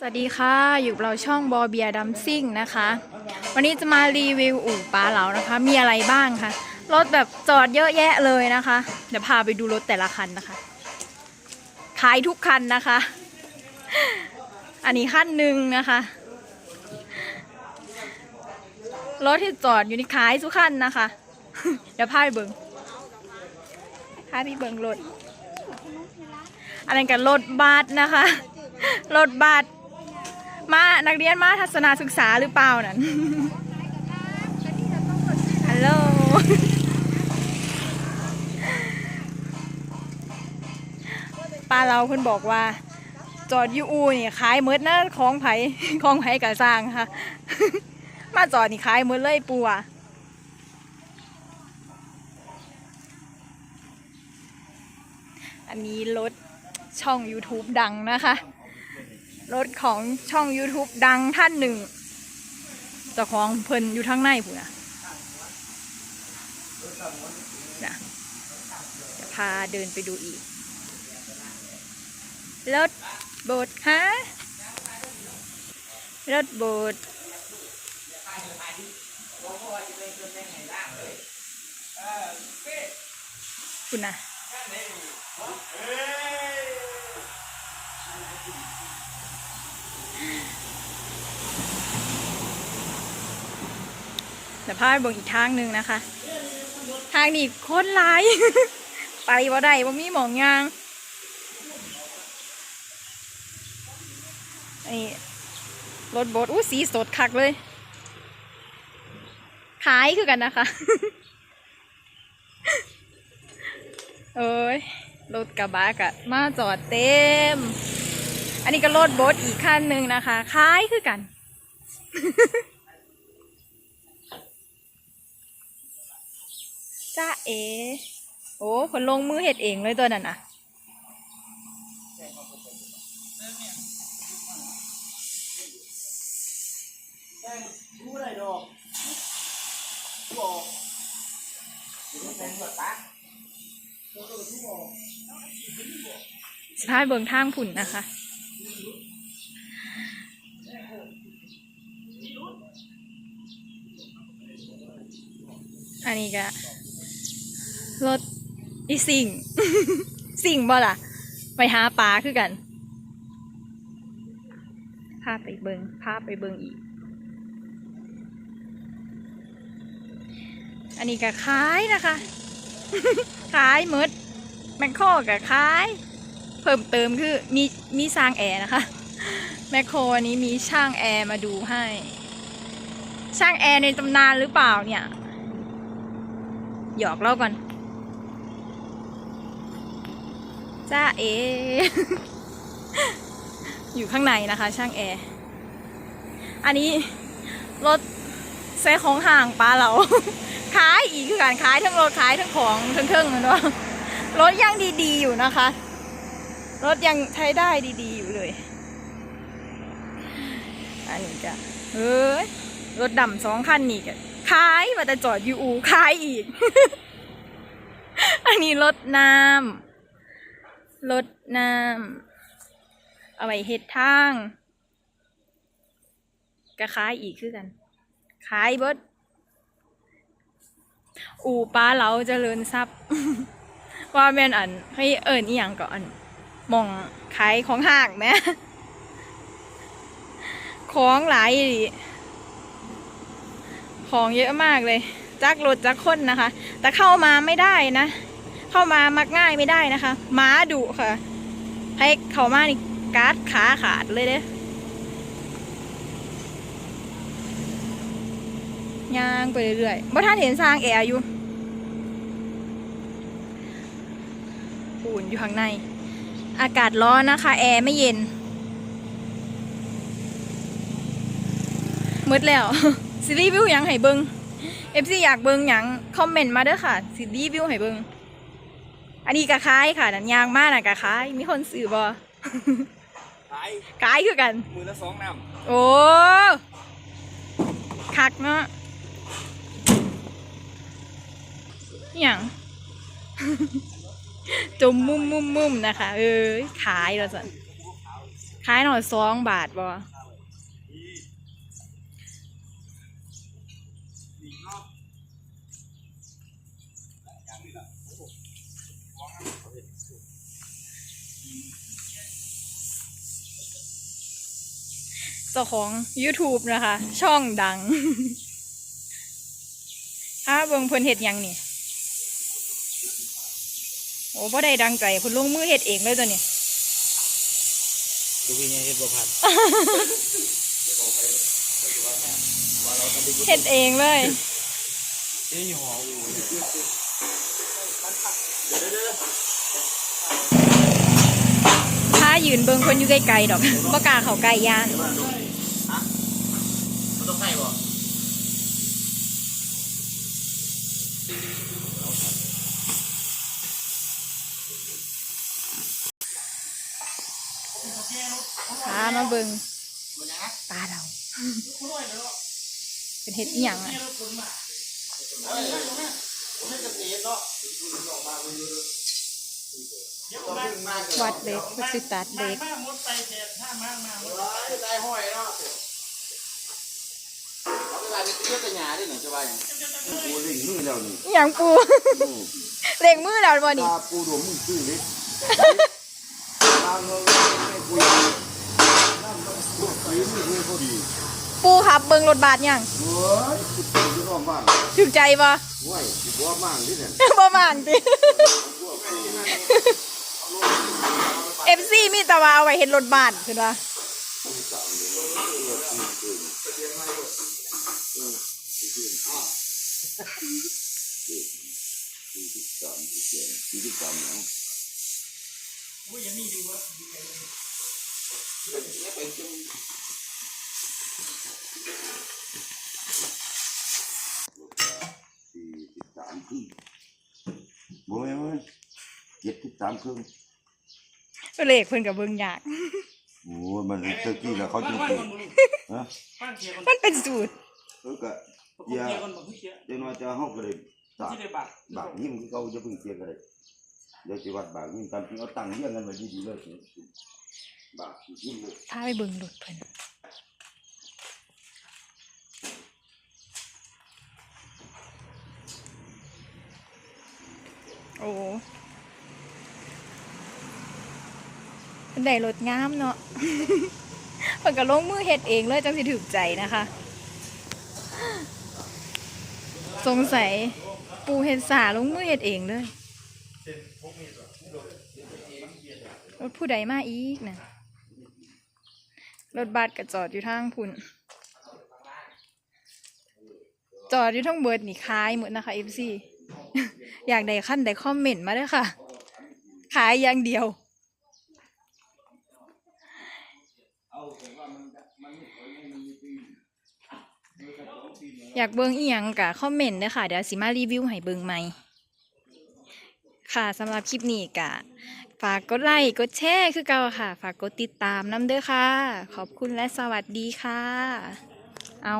สวัสดีค่ะ อยู่เราช่องบอเบียดัมซิ่งนะคะ วันนี้จะมารีวิวอู่ปลาเหลานะคะ มีอะไรบ้างคะรถแบบจอดเยอะแยะเลยนะคะ เดี๋ยวพาไปดูรถแต่ละคันนะคะ ขายทุกคันนะคะ อันนี้คันหนึ่งนะคะ รถที่จอดอยู่นี่ขายทุกคันนะคะ เดี๋ยวพาไปเบิงพาไปเบิงรถอันนั้นกันรถบัสนะคะ รถบัส มานักเรียนมาทัศนศึกษาหรือเปล่านั่นฮัลโหลป้าเราเพิ่นบอกว่า จอดยูอูนี่ขายเมดนะของไผของไผกะสร้างค่ะ มาจอดนี่ขายเมดเลยปูอะอันนี้รถช่อง YouTube ดังนะคะ รถของช่อง YouTube ดังท่านหนึ่งเจ้าของเพิ่นอยู่ทางในผู้นะนะจะพาเดินไปดูอีก รถโบดฮะรถโบดคุณนะ ดี๋ยวพาไปเบิ่งอีกทางหนึ่งนะคะ ทางนี้โคตรหลาย ไปบ่ได้บ่มีหมองยางอันนี้รถโบดอู้สีสดคักเลยขายคือกันนะคะเอ้ยรถกระบะกะมาจอดเต็ม อันนี้ก็รถโบดอีกคันหนึ่งนะคะขายคือกัน จ้าเอ โอ้คนลงมือเห็ดเองเลยตัวนั้นน่ะรู้อะไรดอกบอกเป็นหัวตาสภาพเบิงทางผุ่นนะคะ อันนี้ก็ รถอีสิ่ง สิ่งบ่ล่ะ ไปหาปลาคือกันพาไปเบิงพาไปเบิงอีก อันนี้ก็ขายนะคะ ขายมดแมคโครกับคล้าย เพิ่มเติมคือมีมีสร้างแอร์นะคะ แมคโครอันนี้มีช่างแอร์มาดูให้ ช่างแอร์ในตำนานหรือเปล่าเนี่ย หยอกเล่าก่อน จ้าเอ อยู่ข้างในนะคะ ช่างแอร์ อันนี้รถใช้ของห่างปลาเราขายอีกคือการขายทั้งรถขายทั้งของทั้งเครื่องเลยเนาะรถยังดีๆอยู่นะคะ รถยังใช้ได้ดีๆอยู่เลย อันนี้จะเฮ้ยรถดำสองคันนี่ก็ขายมาแต่จอดยูอูขายอีก อันนี้รถน้ำ รถน้ำเอาไว้เฮ็ดทางก็ขายอีกคือกัน ขายเบิดอู่ปลาเหลาเจริญทรัพย์ ว่าแม่นอันให้เอิญอีหยังก่อนมองขายของห่างแหมของหลายดิของเยอะมากเลย จักรถจักรคนนะคะ แต่เข้ามาไม่ได้นะ เข้ามามักง่ายไม่ได้นะคะหม้าดุค่ะ ให้เขามานี่การ์ดขาขาดเลยเด้ย่างไปเรื่อยๆบ่ท่านเห็นสร้างแอร์อยู่อุ่นอยู่ข้างใน อากาศร้อนนะคะ แอร์ไม่เย็นมืดแล้วสิรีวิวยังให้เบิงเอฟซีอยากเบิงยังคอมเมนต์มาเด้อค่ะสิรีวิวให้เบิง อันนี้กะคายค่ะนันยางมากนะกะคายมีคนซื้อบ่ขายกายคือกัน มือละสองน้โอ้คักเนาะอหย่างจมมุมมุมมุมนะคะ เอ้ยขายแล้วสันขายหน่อยสองบาทบ่ เจ้าของ YouTube นะคะ ช่องดังถ้าเบิ่งเพิ่นเฮ็ดหยังนี่ โอ้บ่ได้ดังใจเพิ่นลงมือเฮ็ดเองเลยตัวนี้ดูวิญญาณเฮ็ดบ่พันเฮ็ดเองเลยเอ้ยหัวอูเนี่ยถ้ายื นเบิ่งเพิ่นอยู่ไกลๆดอกบ่กล้าเข้าใกล้ย่านมันต้องให้บ่พามาเบิ่งปลาเราเป็นเฮ็ดอีหยังอะ วัดเล็กวัดสิตัดเล็กได้ห้อยเนาะเอาเวลาไปเที่ยวแต่หยาดิหนูจะว่าอย่างปูเล่งมือแล้วนี่อหย่างปูเล็งมือเราบ่นี่ตาปูดมมือซื้อเล็กตาเงยไม่คุยน้ำมันพวกปีมือเลยพอดี ปูขับเบิ่งรถบาทหยังเฮ้ยจะรอบ้างถึกใจบ่ห้วยสิบัวมั่งนี่เนี่ยบ่มานติ FC มีแต่ว่าเอาไว้เฮ็ดรถบ้านคือว่าสี่สิบสามสี่สิบสี่สิบสามเนาะ สี่สิบสามครึ่งบ่แม่นเว้ยเจ็ดสิบสามครึ่งเลขเพิ่นก็เบิ่งยากโอ้ยมันเตอกี้แล้วเขาจึงเกิดฮะปั้นเกียร์ก่อนมันเป็นสูตรเออก็เกียร์ก่อนบอกเกียร์เดี๋ยวน้อยจะเฮาก็เลยตากที่ได้บักบางยิ่งเขาจะเพิ่งเสียก็ได้เดี๋ยวสิวัดบางยิ่งตามจริงเอาตังค์เรียงกันไว้ดีๆเลยบางยิ่งเลยพาไปเบิ่งรถเพิ่น โอ้ได้รถงามเนาะเพิ่นก็ลงมือเฮ็ดเองเลยจังสิถูกใจนะคะ สงสัยปูเฮ็ดสาลงมือเฮ็ดเองเลยรถผู้ใดมาอีกนะรถบัสก็จอดอยู่ทางพุ่น จอดอยู่ทั้งเบิดนี่ขายหมดนะคะ FC อ อยากได้ขั้นได้คอมเมนต์มาด้วยค่ะ ขายอย่างเดียว อยากเบิ่งอีหยังกะคอมเมนต์ด้อค่ะ เดี๋ยวสิมารีวิวให้เบิ่งใหม่ ค่ะสำหรับคลิปนี้กะ ฝากกดไลค์กดแชร์คือเก่าค่ะ ฝากกดติดตามน้ำเด้อค่ะ ขอบคุณและสวัสดีค่ะ เอา